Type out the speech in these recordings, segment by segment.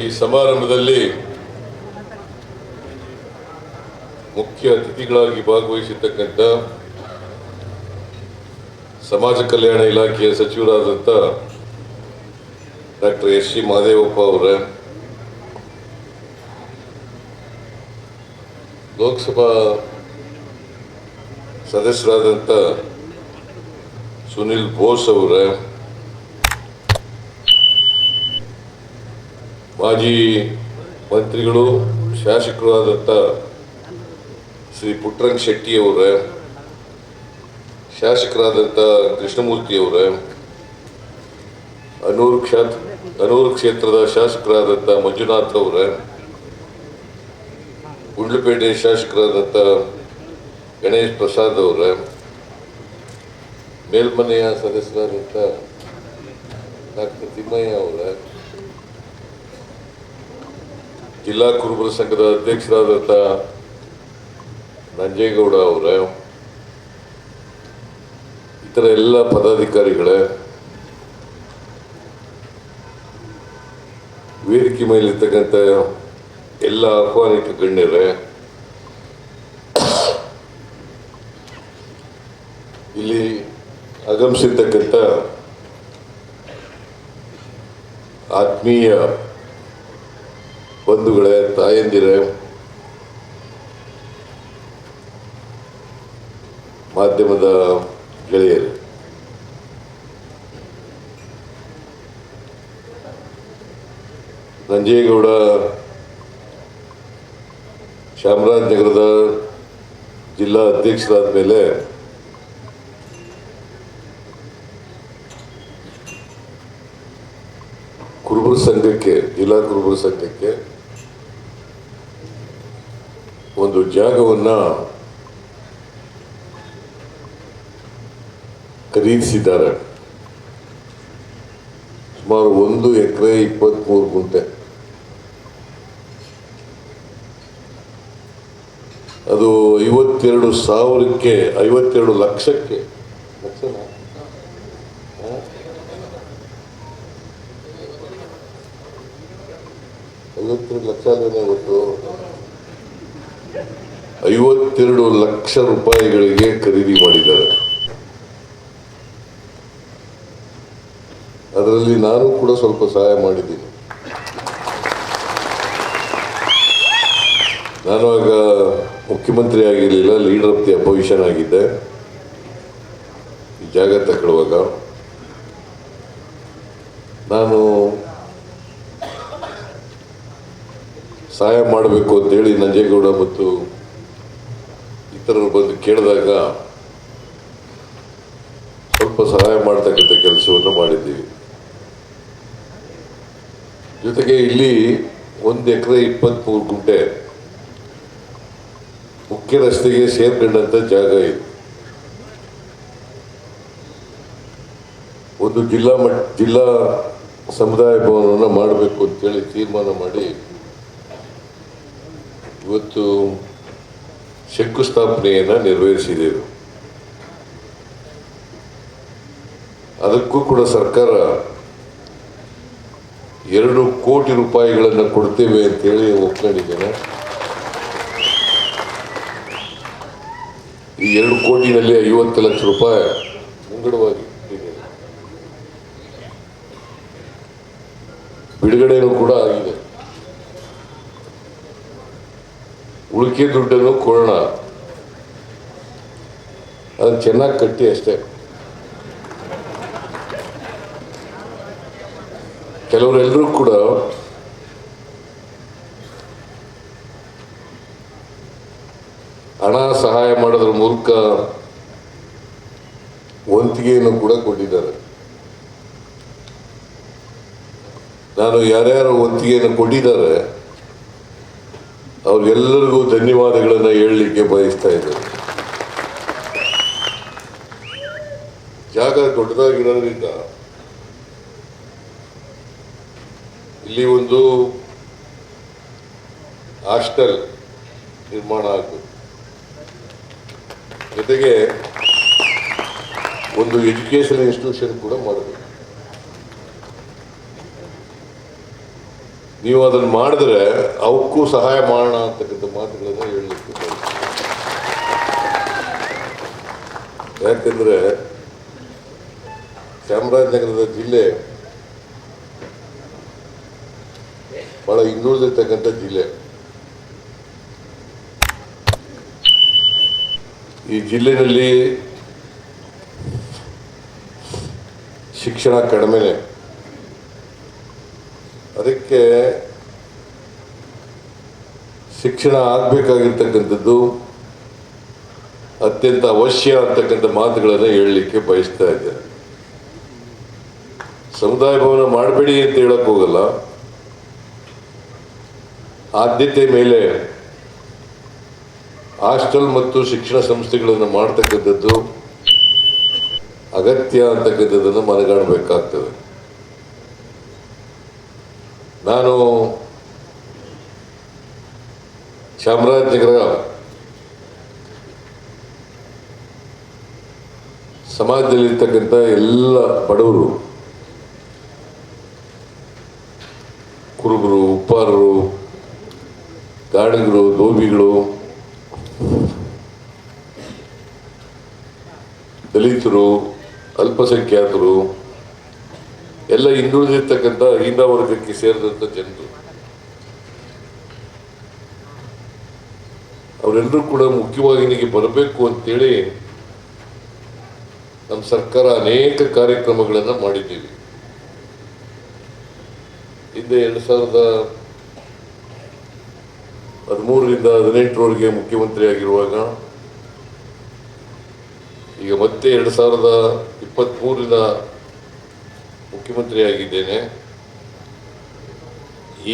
ಈ ಸಮಾರಂಭದಲ್ಲಿ ಮುಖ್ಯ ಅತಿಥಿಗಳಾಗಿ ಭಾಗವಹಿಸಿರ್ತಕ್ಕಂಥ ಸಮಾಜ ಕಲ್ಯಾಣ ಇಲಾಖೆಯ ಸಚಿವರಾದಂಥ ಡಾಕ್ಟರ್ ಎಸ್ ಸಿ ಮಹದೇವಪ್ಪ ಅವರ, ಲೋಕಸಭಾ ಸದಸ್ಯರಾದಂಥ ಸುನಿಲ್ ಬೋಸ್ ಅವರ ಮಾಜಿ ಮಂತ್ರಿಗಳು ಶಾಸಕರು ಆದಂಥ ಶ್ರೀ ಪುಟ್ಟರಂಗ ಶೆಟ್ಟಿ ಅವರ ಶಾಸಕರಾದಂಥ ಕೃಷ್ಣಮೂರ್ತಿ ಅವರ ಅನೂರು ಕ್ಷೇತ್ರ, ಅನೂರು ಕ್ಷೇತ್ರದ ಶಾಸಕರಾದಂಥ ಮಂಜುನಾಥ್ ಅವರ, ಗುಂಡ್ಲುಪೇಟೆ ಶಾಸಕರಾದಂಥ ಗಣೇಶ್ ಪ್ರಸಾದ್ ಅವರ, ಮೇಲ್ಮನೆಯ ಸದಸ್ಯರಾದಂಥ ಡಾಕ್ಟರ್ ತಿಮ್ಮಯ್ಯ ಅವರ ಜಿಲ್ಲಾ ಕುರುಬರ ಸಂಘದ ಅಧ್ಯಕ್ಷರಾದಂಥ ನಂಜೇಗೌಡ ಅವರೇ, ಇತರ ಎಲ್ಲ ಪದಾಧಿಕಾರಿಗಳೇ ವೇದಿಕೆ ಮೇಲಿರ್ತಕ್ಕಂಥ ಎಲ್ಲ ಆಹ್ವಾನಿತ ಗಣ್ಯರೇ, ಇಲ್ಲಿ ಆಗಮಿಸಿರ್ತಕ್ಕಂಥ ಆತ್ಮೀಯ ಬಂಧುಗಳೇ ತಾಯಂದಿರೇ ಮಾಧ್ಯಮದ ಗೆಳೆಯರು. ನಂಜೇಗೌಡ ಚಾಮರಾಜನಗರದ ಜಿಲ್ಲಾ ಅಧ್ಯಕ್ಷರಾದ ಮೇಲೆ ಕುರುಬರ ಸಂಘಕ್ಕೆ ಜಿಲ್ಲಾ ಕುರುಬರ ಸಂಘಕ್ಕೆ ಒಂದು ಜಾಗವನ್ನು ಖರೀದಿಸಿದ್ದಾರೆ. ಸುಮಾರು ಒಂದು ಎಕರೆ ಇಪ್ಪತ್ತ್ಮೂರು ಗುಂಟೆ. ಅದು ಐವತ್ತೆರಡು ಸಾವಿರಕ್ಕೆ ಐವತ್ತೆರಡು ಲಕ್ಷಕ್ಕೆ ಐವತ್ತೆರಡು ಲಕ್ಷ ರೂಪಾಯಿಗಳಿಗೆ ಖರೀದಿ ಮಾಡಿದ್ದಾರೆ. ಅದರಲ್ಲಿ ನಾನು ಕೂಡ ಸ್ವಲ್ಪ ಸಹಾಯ ಮಾಡಿದ್ದೀನಿ. ನಾನು ಆಗ ಮುಖ್ಯಮಂತ್ರಿ ಆಗಿರಲಿಲ್ಲ, ಲೀಡರ್ ಆಫ್ ದಿ ಅಪೋಸಿಷನ್ ಆಗಿದ್ದೆ. ಜಾಗ ತಗೊಳ್ಳುವಾಗ ನಾನು ಸಹಾಯ ಮಾಡಬೇಕು ಅಂತೇಳಿ ನಂಜೇಗೌಡ ಮತ್ತು ಇತರರು ಬಂದು ಕೇಳಿದಾಗ ಸ್ವಲ್ಪ ಸಹಾಯ ಮಾಡ್ತಕ್ಕಂಥ ಕೆಲಸವನ್ನು ಮಾಡಿದ್ದೀವಿ. ಜೊತೆಗೆ ಇಲ್ಲಿ ಒಂದು ಎಕರೆ ಇಪ್ಪತ್ತ್ಮೂರು ಗುಂಟೆ ಮುಖ್ಯ ರಸ್ತೆಗೆ ಸೇರ್ಕೊಂಡಂಥ ಜಾಗ ಇದೆ. ಒಂದು ಜಿಲ್ಲಾ ಮಟ್ಟ ಜಿಲ್ಲಾ ಸಮುದಾಯ ಭವನವನ್ನು ಮಾಡಬೇಕು ಅಂತೇಳಿ ತೀರ್ಮಾನ ಮಾಡಿ ಇವತ್ತು ಶಂಕುಸ್ಥಾಪನೆಯನ್ನು ನೆರವೇರಿಸಿದೆವು. ಅದಕ್ಕೂ ಕೂಡ ಸರ್ಕಾರ ಎರಡು ಕೋಟಿ ರೂಪಾಯಿಗಳನ್ನು ಕೊಡ್ತೇವೆ ಅಂತೇಳಿ ಒಪ್ಕೊಂಡಿದ್ದೇನೆ. ಈ ಎರಡು ಕೋಟಿನಲ್ಲಿ ಐವತ್ತು ಲಕ್ಷ ರೂಪಾಯಿ ಮುಂಗಡವಾಗಿ ಬಿಡುಗಡೆಯೂ ಕೂಡ ಆಗಿದೆ ಉಳಿಕೆ ದುಡ್ಡನ್ನು ಕೊಡೋಣ. ಅದನ್ನು ಚೆನ್ನಾಗಿ ಕಟ್ಟಿ ಅಷ್ಟೇ. ಕೆಲವರೆಲ್ಲರೂ ಕೂಡ ಹಣ ಸಹಾಯ ಮಾಡೋದ್ರ ಮೂಲಕ ವಂತಿಗೆಯನ್ನು ಕೂಡ ಕೊಟ್ಟಿದ್ದಾರೆ. ನಾನು ಯಾರ್ಯಾರು ವಂತಿಗೆಯನ್ನು ಕೊಟ್ಟಿದ್ದಾರೆ ಅವ್ರಿಗೆಲ್ಲರಿಗೂ ಧನ್ಯವಾದಗಳನ್ನು ಹೇಳಲಿಕ್ಕೆ ಬಯಸ್ತಾ ಇದ್ದೇನೆ. ಜಾಗ ದೊಡ್ಡದಾಗಿರೋದ್ರಿಂದ ಇಲ್ಲಿ ಒಂದು ಹಾಸ್ಟೆಲ್ ನಿರ್ಮಾಣ ಆಗ್ತದೆ ಜೊತೆಗೆ ಒಂದು ಎಜುಕೇಶನ್ ಇನ್ಸ್ಟಿಟ್ಯೂಷನ್ ಕೂಡ ಮಾಡಬೇಕು. ನೀವು ಅದನ್ನು ಮಾಡಿದ್ರೆ ಅವಕ್ಕೂ ಸಹಾಯ ಮಾಡೋಣ ಅಂತಕ್ಕಂಥ ಮಾತುಗಳನ್ನು ಹೇಳಲಿಕ್ಕೆ ಯಾಕೆಂದ್ರೆ ಚಾಮರಾಜನಗರದ ಜಿಲ್ಲೆ ಬಹಳ ಹಿಂದುಳಿದಿರ್ತಕ್ಕಂಥ ಜಿಲ್ಲೆ. ಈ ಜಿಲ್ಲೆಯಲ್ಲಿ ಶಿಕ್ಷಣ ಕಡಿಮೆನೆ. ಶಿಕ್ಷಣ ಆಗ್ಬೇಕಾಗಿರ್ತಕ್ಕಂಥದ್ದು ಅತ್ಯಂತ ಅವಶ್ಯ ಅಂತಕ್ಕಂಥ ಮಾತುಗಳನ್ನು ಹೇಳಲಿಕ್ಕೆ ಬಯಸ್ತಾ ಇದ್ದೇನೆ. ಸಮುದಾಯ ಭವನ ಮಾಡಬೇಡಿ ಅಂತ ಹೇಳಕ್ ಹೋಗಲ್ಲ. ಆದ್ಯತೆ ಮೇಲೆ ಹಾಸ್ಟೆಲ್ ಮತ್ತು ಶಿಕ್ಷಣ ಸಂಸ್ಥೆಗಳನ್ನು ಮಾಡ್ತಕ್ಕಂಥದ್ದು ಅಗತ್ಯ ಅಂತಕ್ಕಂಥದ್ದನ್ನು ಮನಗಾಣಬೇಕಾಗ್ತದೆ. ನಾನು ಚಾಮರಾಜನಗರ ಸಮಾಜದಲ್ಲಿರ್ತಕ್ಕಂಥ ಎಲ್ಲ ಬಡವರು ಕುರುಬರು ಉಪ್ಪಾರರು ಗಾಡಿಗರು ಧೋಬಿಗಳು ದಲಿತರು ಅಲ್ಪಸಂಖ್ಯಾತರು ಎಲ್ಲ ಹಿಂದುಳಿದಿರ್ತಕ್ಕಂಥ ಹೀನ ವರ್ಗಕ್ಕೆ ಸೇರಿದಂಥ ಜನರು. ಅವರೆಲ್ಲರೂ ಕೂಡ ಮುಖ್ಯವಾಹಿನಿಗೆ ಬರಬೇಕು ಅಂತೇಳಿ ನಮ್ಮ ಸರ್ಕಾರ ಅನೇಕ ಕಾರ್ಯಕ್ರಮಗಳನ್ನು ಮಾಡಿದ್ದೀವಿ. ಹಿಂದೆ ಎರಡು ಸಾವಿರದ ಹದಿಮೂರರಿಂದ ಹದಿನೆಂಟರವರೆಗೆ ಮುಖ್ಯಮಂತ್ರಿ ಆಗಿರುವಾಗ, ಈಗ ಮತ್ತೆ ಎರಡು ಸಾವಿರದ ಇಪ್ಪತ್ತ್ಮೂರರಿಂದ ಮುಖ್ಯಮಂತ್ರಿ ಆಗಿದ್ದೇನೆ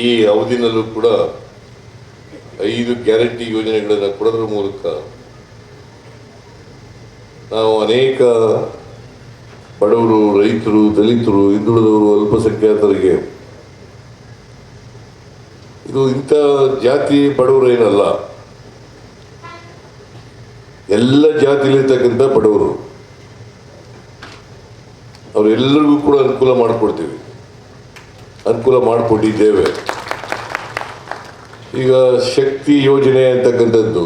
ಈ ಅವಧಿನಲ್ಲೂ ಕೂಡ ಐದು ಗ್ಯಾರಂಟಿ ಯೋಜನೆಗಳನ್ನು ಕೊಡೋದ್ರ ಮೂಲಕ ನಾವು ಅನೇಕ ಬಡವರು, ರೈತರು, ದಲಿತರು, ಹಿಂದುಳಿದವರು, ಅಲ್ಪಸಂಖ್ಯಾತರಿಗೆ ಇದು ಇಂಥ ಜಾತಿ ಬಡವರು ಏನಲ್ಲ, ಎಲ್ಲ ಜಾತಿಲಿರ್ತಕ್ಕಂಥ ಬಡವರು. ಅವರೆಲ್ಲರಿಗೂ ಕೂಡ ಅನುಕೂಲ ಮಾಡಿಕೊಡ್ತೀವಿ. ಅನುಕೂಲ ಮಾಡಿಕೊಟ್ಟಿದ್ದೇವೆ ಈಗ ಶಕ್ತಿ ಯೋಜನೆ ಅಂತಕ್ಕಂಥದ್ದು.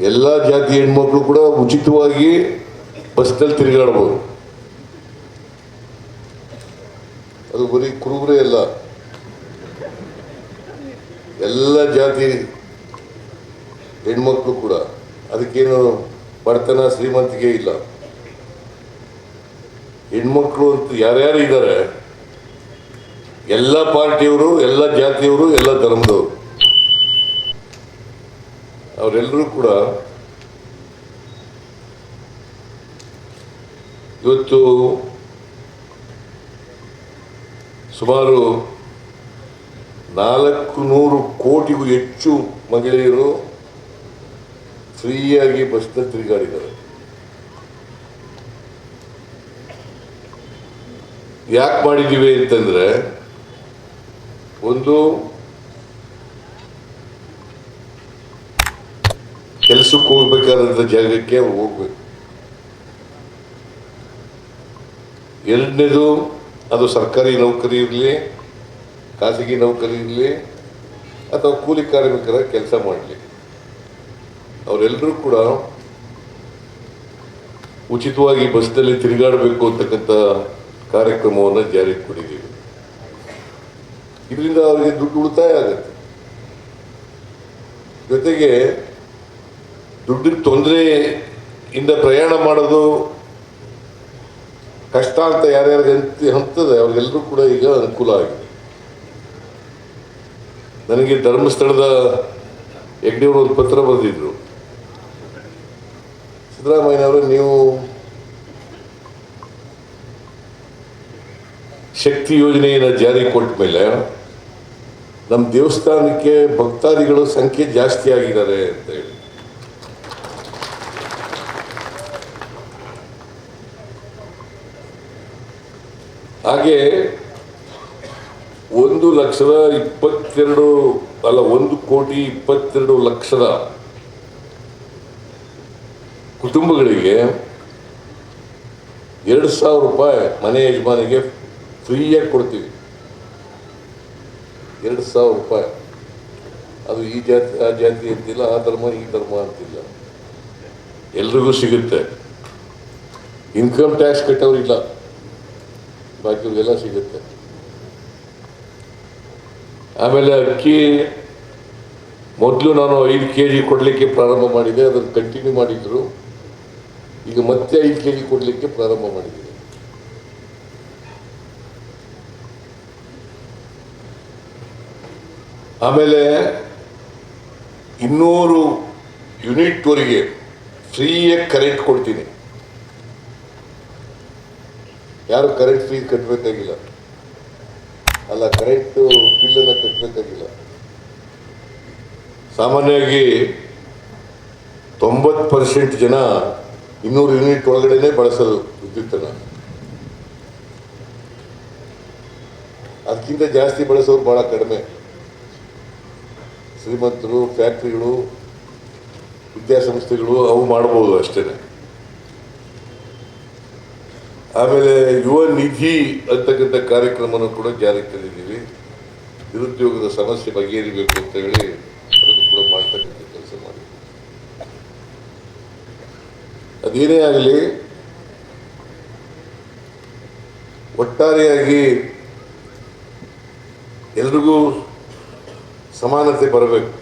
ಎಲ್ಲ ಜಾತಿ ಹೆಣ್ಮಕ್ಳು ಕೂಡ ಉಚಿತವಾಗಿ ಬಸ್ನಲ್ಲಿ ತಿರುಗಾಡ್ಬೋದು. ಅದು ಬರೀ ಕುರುಬರೇ ಅಲ್ಲ. ಎಲ್ಲ ಜಾತಿ ಹೆಣ್ಮಕ್ಳು ಕೂಡ. ಅದಕ್ಕೇನು ಬಡತನ ಶ್ರೀಮಂತಿಕೆ ಇಲ್ಲ. ಹೆಣ್ಮಕ್ಳು ಅಂತ ಯಾರ್ಯಾರು ಇದ್ದಾರೆ ಎಲ್ಲ ಪಾರ್ಟಿಯವರು, ಎಲ್ಲ ಜಾತಿಯವರು, ಎಲ್ಲ ಧರ್ಮದವರು. ಅವರೆಲ್ಲರೂ ಕೂಡ ಇವತ್ತು ಸುಮಾರು ನಾಲ್ಕು ನೂರು ಕೋಟಿಗೂ ಹೆಚ್ಚು ಮಹಿಳೆಯರು ಫ್ರೀಯಾಗಿ ಬಸ್ನಲ್ಲಿ ತಿರುಗಾಡಿದ್ದಾರೆ. ಯಾಕೆ ಮಾಡಿದ್ದೀವಿ ಅಂತಂದ್ರೆ ಒಂದು ಕೆಲಸಕ್ಕೆ ಹೋಗ್ಬೇಕಾದಂಥ ಜಾಗಕ್ಕೆ ಹೋಗ್ಬೇಕು. ಎರಡನೇದು, ಅದು ಸರ್ಕಾರಿ ನೌಕರಿ ಇರಲಿ, ಖಾಸಗಿ ನೌಕರಿ ಇರಲಿ, ಅಥವಾ ಕೂಲಿ ಕಾರ್ಮಿಕರ ಕೆಲಸ ಮಾಡಲಿ. ಅವರೆಲ್ಲರೂ ಕೂಡ ಉಚಿತವಾಗಿ ಬಸ್ನಲ್ಲಿ ತಿರುಗಾಡಬೇಕು ಅಂತಕ್ಕಂಥ ಕಾರ್ಯಕ್ರಮವನ್ನು ಜಾರಿಗೆ ಕೊಟ್ಟಿದ್ದೀವಿ ಇದರಿಂದ ಅವರಿಗೆ ದುಡ್ಡು ಉಳಿತಾಯ ಆಗುತ್ತೆ. ಜೊತೆಗೆ ದುಡ್ಡಿನ ತೊಂದರೆ ಇಂದ ಪ್ರಯಾಣ ಮಾಡೋದು ಕಷ್ಟ ಅಂತ ಯಾರ್ಯಾರಿಗೆ ಅಂತ ಹಂತದೆ ಅವ್ರಿಗೆಲ್ಲರೂ ಕೂಡ ಈಗ ಅನುಕೂಲ ಆಗಿದೆ. ನನಗೆ ಧರ್ಮಸ್ಥಳದ ಯಜ್ಞವರು ಒಂದು ಪತ್ರ ಬರೆದಿದ್ರು. ಸಿದ್ದರಾಮಯ್ಯನವರು, ನೀವು ಶಕ್ತಿ ಯೋಜನೆಯನ್ನು ಜಾರಿ ಕೊಟ್ಟ ಮೇಲೆ ನಮ್ಮ ದೇವಸ್ಥಾನಕ್ಕೆ ಭಕ್ತಾದಿಗಳು ಸಂಖ್ಯೆ ಜಾಸ್ತಿ ಆಗಿದ್ದಾರೆ ಅಂತ ಹೇಳಿ. ಹಾಗೆ ಒಂದು ಲಕ್ಷದ ಇಪ್ಪತ್ತೆರಡು ಅಲ್ಲ, ಒಂದು ಕೋಟಿ ಇಪ್ಪತ್ತೆರಡು ಲಕ್ಷದ ಕುಟುಂಬಗಳಿಗೆ ಎರಡು ಸಾವಿರ ರೂಪಾಯಿ ಮನೆ ಯಜಮಾನಿಗೆ ಫ್ರೀಯಾಗಿ ಕೊಡ್ತೀವಿ. ಎರಡು ಸಾವಿರ ರೂಪಾಯಿ. ಅದು ಈ ಜಾತಿ, ಆ ಜಾತಿ ಅಂತಿಲ್ಲ, ಆ ಧರ್ಮ, ಈ ಧರ್ಮ ಅಂತಿಲ್ಲ. ಎಲ್ರಿಗೂ ಸಿಗುತ್ತೆ. Income tax ಕಟ್ಟೋರಿಲ್ಲ. ಬಾಕಿಯವ್ರಿಗೆಲ್ಲ ಸಿಗುತ್ತೆ. ಆಮೇಲೆ ಅಕ್ಕಿ, ಮೊದಲು ನಾನು ಐದು ಕೆ ಜಿ ಕೊಡಲಿಕ್ಕೆ ಪ್ರಾರಂಭ ಮಾಡಿದೆ, ಅದನ್ನು ಕಂಟಿನ್ಯೂ ಮಾಡಿದ್ರು. ಈಗ ಮತ್ತೆ ಐದು ಕೆ ಜಿ ಕೊಡಲಿಕ್ಕೆ ಪ್ರಾರಂಭ ಮಾಡಿದ್ದೀನಿ. ಆಮೇಲೆ ಇನ್ನೂರು ಯೂನಿಟ್ವರೆಗೆ ಫ್ರೀಯಾಗಿ ಕರೆಂಟ್ ಕೊಡ್ತೀನಿ. ಯಾರು ಕರೆಂಟ್ ಫೀಸ್ ಕಟ್ಟಬೇಕಾಗಿಲ್ಲ ಅಲ್ಲ, ಕರೆಂಟು ಬಿಲ್ಲನ್ನು ಕಟ್ಟಬೇಕಾಗಿಲ್ಲ ಸಾಮಾನ್ಯವಾಗಿ ತೊಂಬತ್ತು ಪರ್ಸೆಂಟ್ ಜನ ಇನ್ನೂರು ಯೂನಿಟ್ ಒಳಗಡೆನೆ ಬಳಸೋದು ವಿದ್ಯುತ್ತನ್ನು ಅದಕ್ಕಿಂತ ಜಾಸ್ತಿ ಬಳಸೋರು ಭಾಳ ಕಡಿಮೆ. ಶ್ರೀಮಂತರು, ಫ್ಯಾಕ್ಟ್ರಿಗಳು, ವಿದ್ಯಾಸಂಸ್ಥೆಗಳು ಅವು ಮಾಡಬಹುದು ಅಷ್ಟೇ ಆಮೇಲೆ ಯುವ ನಿಧಿ ಅಂತಕ್ಕಂಥ ಕಾರ್ಯಕ್ರಮನೂ ಕೂಡ ಜಾರಿಗೆ ತಂದಿದ್ದೀವಿ. ನಿರುದ್ಯೋಗದ ಸಮಸ್ಯೆ ಬಗೆಹರಿಬೇಕು ಅಂತ ಹೇಳಿ ಅದನ್ನು ಕೂಡ ಮಾಡ್ತಕ್ಕಂಥ ಕೆಲಸ ಮಾಡಿ ಅದೇನೇ ಆಗಲಿ, ಒಟ್ಟಾರೆಯಾಗಿ ಎಲ್ರಿಗೂ ಸಮಾನತೆ ಬರಬೇಕು.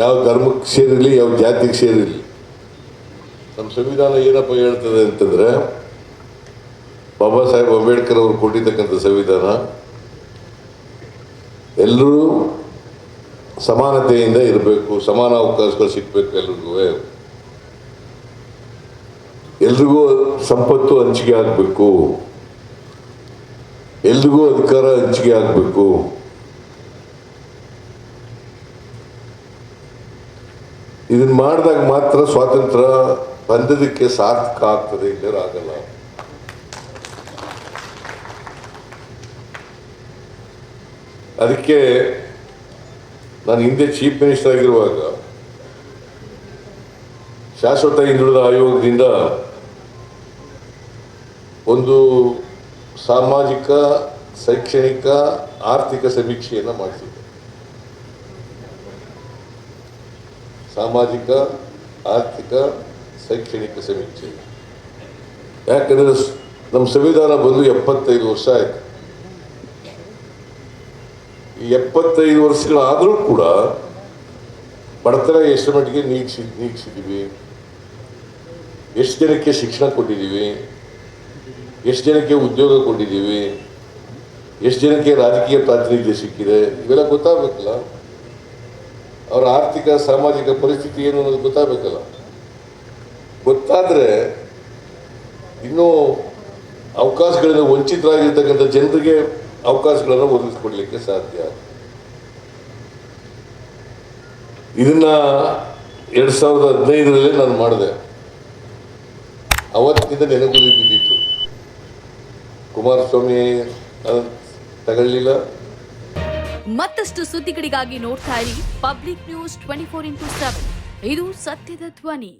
ಯಾವ ಧರ್ಮಕ್ಕೆ ಸೇರಿರಲಿ ಯಾವ ಜಾತಿಗೆ ಸೇರಿರಲಿ ನಮ್ಮ ಸಂವಿಧಾನ ಏನಪ್ಪ ಹೇಳ್ತದೆ ಅಂತಂದ್ರೆ, ಬಾಬಾ ಸಾಹೇಬ್ ಅಂಬೇಡ್ಕರ್ ಅವರು ಕೊಟ್ಟಿರ್ತಕ್ಕಂಥ ಸಂವಿಧಾನ, ಎಲ್ಲರೂ ಸಮಾನತೆಯಿಂದ ಇರಬೇಕು, ಸಮಾನ ಅವಕಾಶಗಳು ಸಿಗ್ಬೇಕು ಎಲ್ರಿಗೂ. ಎಲ್ರಿಗೂ ಸಂಪತ್ತು ಹಂಚಿಕೆ ಆಗಬೇಕು. ಎಲ್ರಿಗೂ ಅಧಿಕಾರ ಹಂಚಿಕೆ ಆಗಬೇಕು. ಇದನ್ನ ಮಾಡಿದಾಗ ಮಾತ್ರ ಸ್ವಾತಂತ್ರ್ಯ ಬಂದದಕ್ಕೆ ಸಾರ್ಥಕ ಆಗ್ತದೆ ಇಲ್ಲರೂ ಆಗಲ್ಲ. ಅದಕ್ಕೆ ನಾನು ಹಿಂದೆ ಚೀಫ್ ಮಿನಿಸ್ಟರ್ ಆಗಿರುವಾಗ, ಶಾಶ್ವತ ಹಿಂದುಳಿದ ಆಯೋಗದಿಂದ ಒಂದು ಸಾಮಾಜಿಕ, ಶೈಕ್ಷಣಿಕ, ಆರ್ಥಿಕ ಸಮೀಕ್ಷೆಯನ್ನು ಮಾಡಿಸಿದೆ ಸಾಮಾಜಿಕ, ಆರ್ಥಿಕ, ಶೈಕ್ಷಣಿಕ ಸಮೀಕ್ಷೆ. ಯಾಕಂದ್ರೆ ನಮ್ಮ ಸಂವಿಧಾನ ಬಂದು ಎಪ್ಪತ್ತೈದು ವರ್ಷ ಆಯಿತು. ಈ ಎಪ್ಪತ್ತೈದು ವರ್ಷಗಳಾದರೂ ಕೂಡ ಬಡತನ ಎಷ್ಟು ಮಟ್ಟಿಗೆ ನೀಗಿಸಿ ನೀಗ್ಸಿದ್ದೀವಿ ಎಷ್ಟು ಜನಕ್ಕೆ ಶಿಕ್ಷಣ ಕೊಟ್ಟಿದ್ದೀವಿ ಎಷ್ಟು ಜನಕ್ಕೆ ಉದ್ಯೋಗ ಕೊಟ್ಟಿದ್ದೀವಿ, ಎಷ್ಟು ಜನಕ್ಕೆ ರಾಜಕೀಯ ಪ್ರಾತಿನಿಧ್ಯ ಸಿಕ್ಕಿದೆ, ಇವೆಲ್ಲ ಗೊತ್ತಾಗಬೇಕಲ್ಲ. ಅವರ ಆರ್ಥಿಕ, ಸಾಮಾಜಿಕ ಪರಿಸ್ಥಿತಿ ಏನು ಅನ್ನೋದು ಗೊತ್ತಾಗಬೇಕಲ್ಲ. ಗೊತ್ತಾದರೆ ಇನ್ನೂ ಅವಕಾಶಗಳಿಂದ ವಂಚಿತರಾಗಿರ್ತಕ್ಕಂಥ ಜನರಿಗೆ ಅವಕಾಶಗಳನ್ನು ಒದಗಿಸ್ಕೊಡ್ಲಿಕ್ಕೆ ಸಾಧ್ಯ. ಇದನ್ನ ಎರಡು ಸಾವಿರದ ಹದಿನೈದರಲ್ಲೇ ನಾನು ಮಾಡಿದೆ. ಅವತ್ತಿನಿಂದ ನೆನಗುದಿ ಕುಮಾರಸ್ವಾಮಿ ತಗೊಳ್ಳಿಲ್ಲ? ಮತ್ತಷ್ಟು ಸುದ್ದಿಗಳಿಗಾಗಿ ನೋಡ್ತಾ ಇರಿ public news twenty four into seven. ಇದು ಸತ್ಯದ ಧ್ವನಿ.